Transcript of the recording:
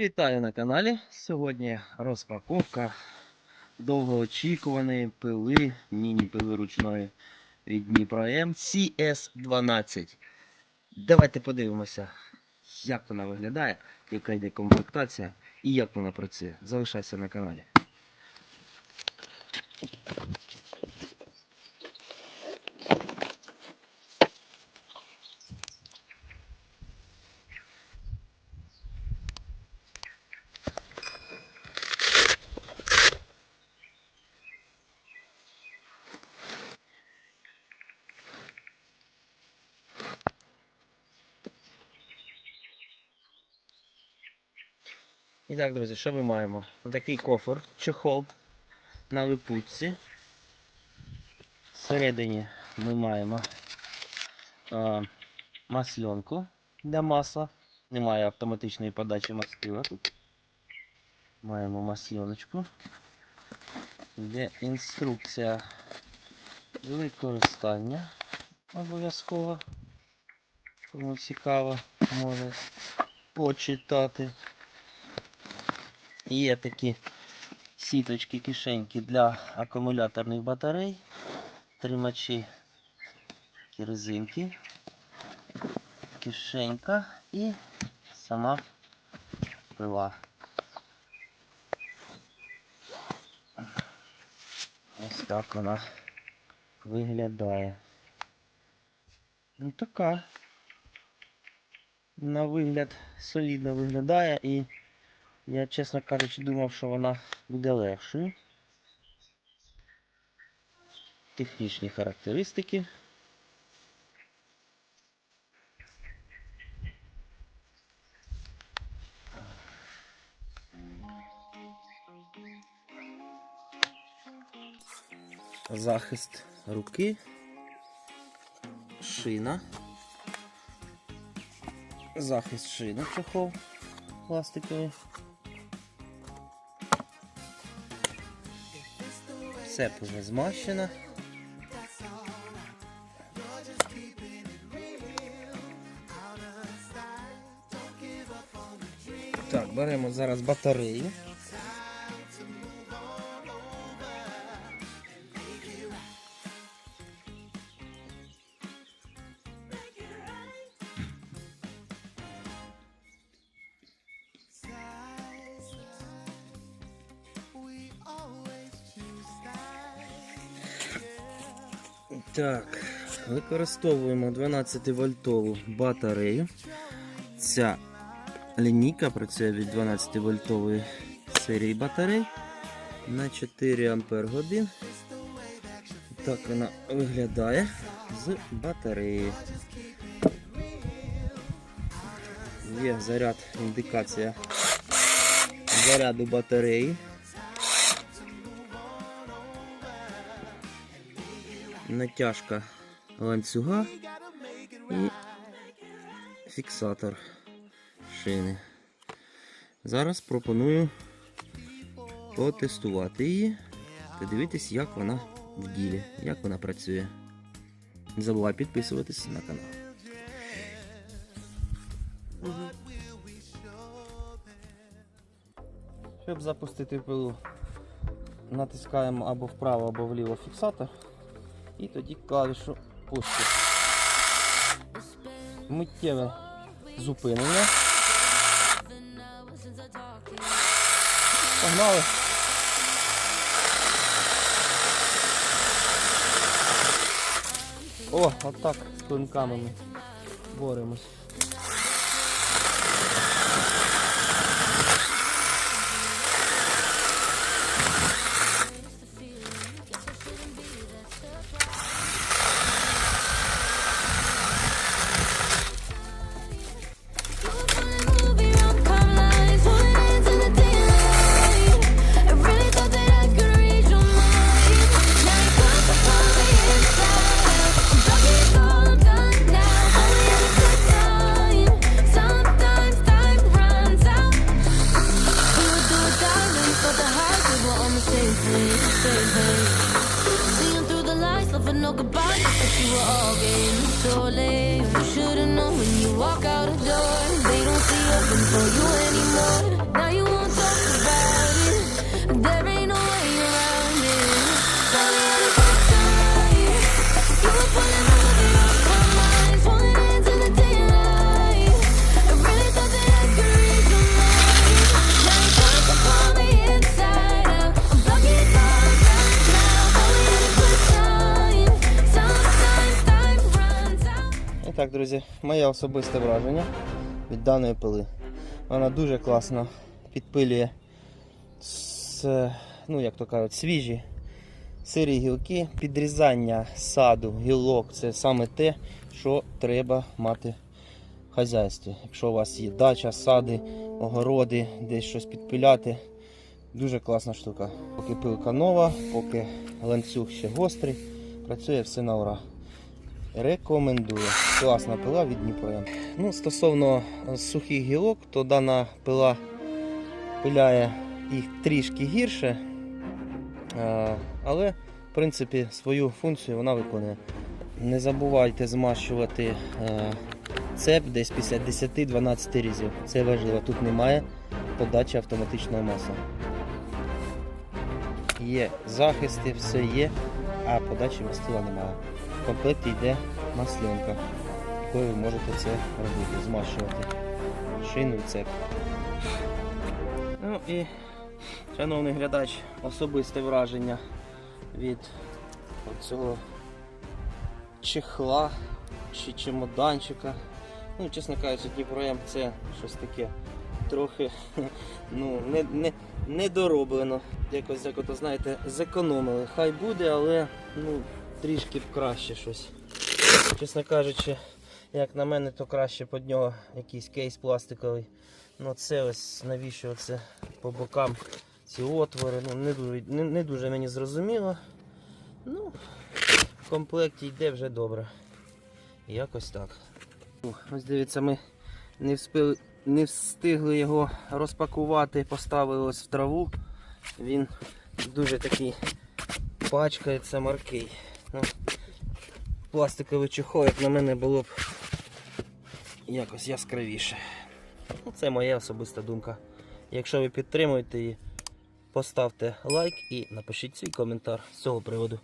Вітаю на каналі. Сьогодні розпаковка довгоочікуваної пили, міні-пили ручної від Дніпро М CS12. Давайте подивимося, як вона виглядає, яка йде комплектація і як вона працює. Залишайся на каналі. І так, друзі, що ми маємо? Такий кофр, чехол на липучці. Всередині ми маємо а, масленку для масла. Немає автоматичної подачі мастила. Тут маємо масленочку. Є інструкція використання обов'язково. Кому цікаво, може почитати. Є такі сіточки кишеньки для акумуляторних батарей, тримачі резинки, кишенька і сама пила. Ось так вона виглядає. Ну така. На вигляд солідно виглядає і я, чесно кажучи, думав, що вона буде легшою. Технічні характеристики. Захист руки, шина, захист шини чохол пластиковий. Все вже змащено. Так, беремо зараз батарею. Так, використовуємо 12 вольтову батарею. Ця лінійка працює від 12 вольтової серії батарей на 4 ампер годин. Так вона виглядає з батареї. Є заряд, індикація заряду батареї. Натяжка ланцюга і фіксатор шини. Зараз пропоную потестувати її, подивитись, як вона в ділі, як вона працює. Не забувай підписуватись на канал. Щоб запустити пилу, натискаємо або вправо, або вліво фіксатор. І тоді клавішу пуску. Миттєве зупинення. Погнали. О, отак з клинками ми боремось. nothing for you anymore. Now you won't talk about it. There ain't no way around it. Sorry, I was tired. You were pulling all of it off my mind, swung hands in the daylight. I really thought that I could read your mind. Now you're trying to pull me inside out. I'm blocking it all right now. Oh, we had a good time. Sometimes time runs out. І так, друзі, моє особисте враження від даної пили. Вона дуже класно підпилює ну, як то кажуть, свіжі сирі гілки. Підрізання саду, гілок це саме те, що треба мати в хазяйстві. Якщо у вас є дача, сади, огороди, десь щось підпиляти. Дуже класна штука. Поки пилка нова, поки ланцюг ще гострий, працює все на ура. Рекомендую. Класна пила від Дніпро. Ну, стосовно е, сухих гілок, то дана пила пиляє їх трішки гірше. Е, Але, в принципі, свою функцію вона виконує. Не забувайте змащувати е, цеп десь після 10-12 різів. Це важливо. Тут немає подачі автоматичного масла. Є захисти, все є, а подачі мастила немає. В йде маслянка, якою ви можете це робити, змащувати шину і цеп. Ну і, шановний глядач, особисте враження від цього чехла чи чемоданчика. Ну, чесно кажучи, Дніпром це щось таке трохи ну, не, не, недороблено. Якось, як ото, знаєте, зекономили. Хай буде, але ну, трішки краще щось. Чесно кажучи, як на мене, то краще під нього якийсь кейс пластиковий. Ну це ось навіщо це по бокам ці отвори. Ну, не, дуже, не, не дуже мені зрозуміло. Ну, в комплекті йде вже добре. Якось так. Ось дивіться, ми не встигли, не встигли його розпакувати, поставили ось в траву. Він дуже такий пачкається маркий. Пластиковий чехол, як на мене, було б якось яскравіше. Ну, це моя особиста думка. Якщо ви підтримуєте її, поставте лайк і напишіть свій коментар з цього приводу.